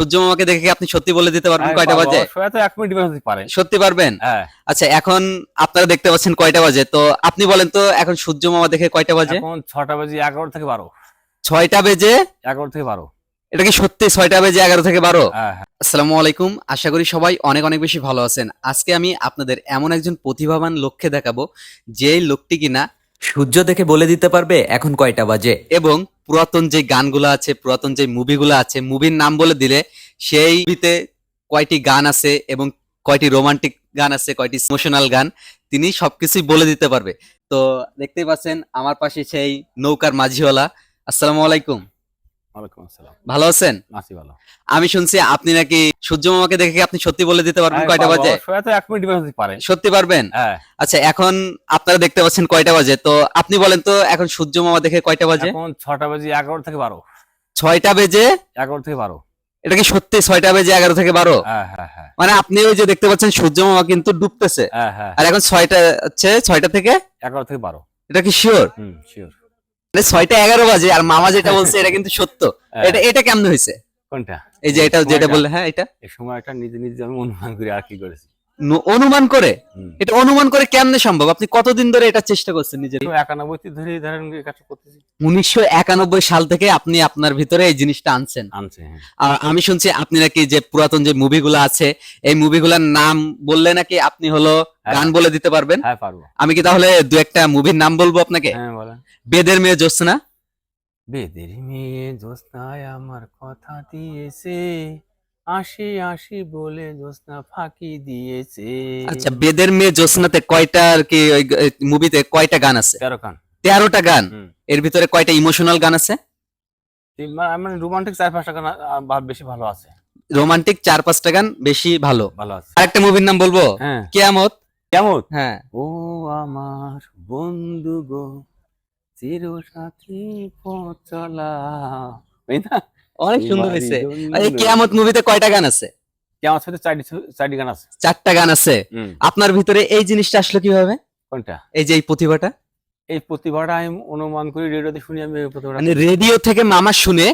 সূর্য মামাকে দেখে আপনি সত্যি বলে দিতে পারবেন হ্যাঁ, কয়টা বাজে? এক মিনিট পারে। সত্যি পারবেন? হ্যাঁ। আচ্ছা এখন আপনারা দেখতে পাচ্ছেন কয়টা বাজে? তো আপনি বলেন তো এখন সূর্য মামা দেখে কয়টা বাজে? এখন ছটা বাজে এগারো থেকে বারো। ছয়টা বেজে? এগারো থেকে বারো। এটা কি সত্যি ছয়টা বেজে এগারো থেকে বারো? হ্যাঁ আসসালামু আলাইকুম। আশা করি সবাই অনেক অনেক বেশি ভালো আছেন। আজকে আমি আপনাদের এমন একজন প্রতিভাবান লোককে দেখাবো যে লোকটি কিনা সূর্য দেখে বলে দিতে পারবে এখন কয়টা বাজে। এবং পুরাতন যে গানগুলো আছে, পুরাতন যে মুভিগুলো আছে, মুভির নাম বলে দিলে সেই মুভিতে কয়টি গান আছে এবং কয়টি রোমান্টিক গান আছে, কয়টি ইমোশনাল গান, তিনি সবকিছুই বলে দিতে পারবে। তো দেখতেই পাচ্ছেন, আমার পাশে সেই নৌকার মাঝিওয়ালা। আসসালামু আলাইকুম। ওয়ালাইকুম আসসালাম। ভালো আছেন? আছি ভালো। আমি শুনছি আপনি নাকি সূর্য মামাকে দেখে কি আপনি সত্যি বলে দিতে পারবেন কয়টা বাজে? তো এক মিনিট হতে পারে। সত্যি পারবেন? হ্যাঁ। আচ্ছা এখন আপনারা দেখতে পাচ্ছেন কয়টা বাজে? তো আপনি বলেন তো এখন সূর্য মামা দেখে কয়টা বাজে? এখন ছটা বাজে এগারো থেকে বারো। ছয়টা বেজে? এগারো থেকে বারো। এটা কি সত্যি? ছয়টা বেজে এগারো থেকে বারো? হ্যাঁ হ্যাঁ মানে আপনি ওই যে দেখতে পাচ্ছেন সূর্য মামা কিন্তু ডুবতেছে। আর এখন ছয়টা হচ্ছে ছয়টা থেকে? এগারো থেকে বারো। এটা কি শিওর হুম শিওর মানে ছয়টা এগারো বাজে আর মামা যেটা বলছে এটা কিন্তু সত্য। এটা এটা কেমন হয়েছে? কোনটা? এই যে এটা যেটা বললে হ্যাঁ এটা? এই সময়টা নিজে নিজে আমি অনুমান করি আর কি করেছি। অনুমান করে। এটা অনুমান করে কেমনে সম্ভব? আপনি কতদিন ধরে এটা চেষ্টা করছেন নিজের? একানব্বই ধরে ধরেন এই কাজটা করতেছি। উনিশশো একানব্বই সাল থেকে আপনি আপনার ভিতরে এই জিনিসটা আনছেন। হ্যাঁ। আর আমি শুনছি আপনি নাকি যে পুরাতন যে মুভিগুলো আছে এই মুভিগুলোর নাম বললে নাকি আপনি হলো হ্যাঁ। গান বলে দিতে পারবেন? হ্যাঁ পারব। আমি কি তাহলে দু একটা মুভির নাম বলব আপনাকে? হ্যাঁ বলেন। বেদের মেয়ে জ্যোৎস্না। বেদের মেয়ে জ্যোৎস্নায় আমার কথা দিয়েছে। আসি আসি বলে জ্যোৎস্না ফাঁকি দিয়েছে। আচ্ছা বেদের মেয়ে জ্যোৎস্নাতে কয়টা আর কি মুভিতে কয়টা গান আছে? তেরো খান তেরোটা গান? এর ভিতরে কয়টা ইমোশনাল গান আছে? মানে মানে রোমান্টিক চার পাঁচটা গান বেশি ভালো আছে। রোমান্টিক চার পাঁচটা গান বেশি ভালো। ভালো আছে। আরেকটা মুভির নাম বলব? হ্যাঁ। কেয়ামত? কেমন হ্যাঁ। ও আমার বন্ধু গো চির সাথী পথ চলা। তাই না? অনেক সুন্দর হয়েছে। এই কেয়ামত মুভিতে কয়টা গান আছে? কিয়ামত সাথে চারটি চারটি গান আছে। চারটা গান আছে। আপনার ভিতরে এই জিনিসটা আসলো কীভাবে? কোনটা? এই যে এই প্রতিভাটা? এই প্রতিভাটা আমি অনুমান করি রেডিওতে শুনি আমি প্রতিভাটা মানে রেডিও থেকে মামা শুনে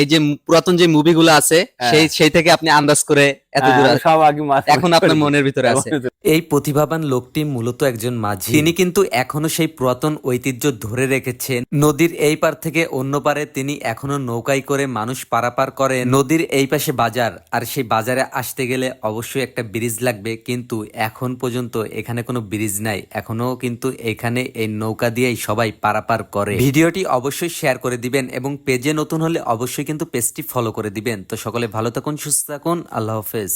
এই যে পুরাতন যে মুভিগুলো আছে হ্যাঁ। সেই সেই থেকে আপনি আন্দাজ করে এত হ্যাঁ, দূর আমি সব আগে মাথা এখন আপনার মনের ভিতরে আছে। এই প্রতিভাবান লোকটি মূলত একজন মাঝি। তিনি কিন্তু এখনও সেই পুরাতন ঐতিহ্য ধরে রেখেছেন। নদীর এই পার থেকে অন্য পারে তিনি এখনও নৌকায় করে মানুষ পারাপার করে নদীর এই পাশে বাজার আর সেই বাজারে আসতে গেলে অবশ্যই একটা ব্রিজ লাগবে। কিন্তু এখন পর্যন্ত এখানে কোনো ব্রিজ নাই। এখনও কিন্তু এখানে এই নৌকা দিয়েই সবাই পারাপার করে। ভিডিওটি অবশ্যই শেয়ার করে দিবেন এবং পেজে নতুন হলে অবশ্যই কিন্তু পেজটি ফলো করে দিবেন। তো সকলে ভালো থাকুন সুস্থ থাকুন। আল্লাহ হাফেজ।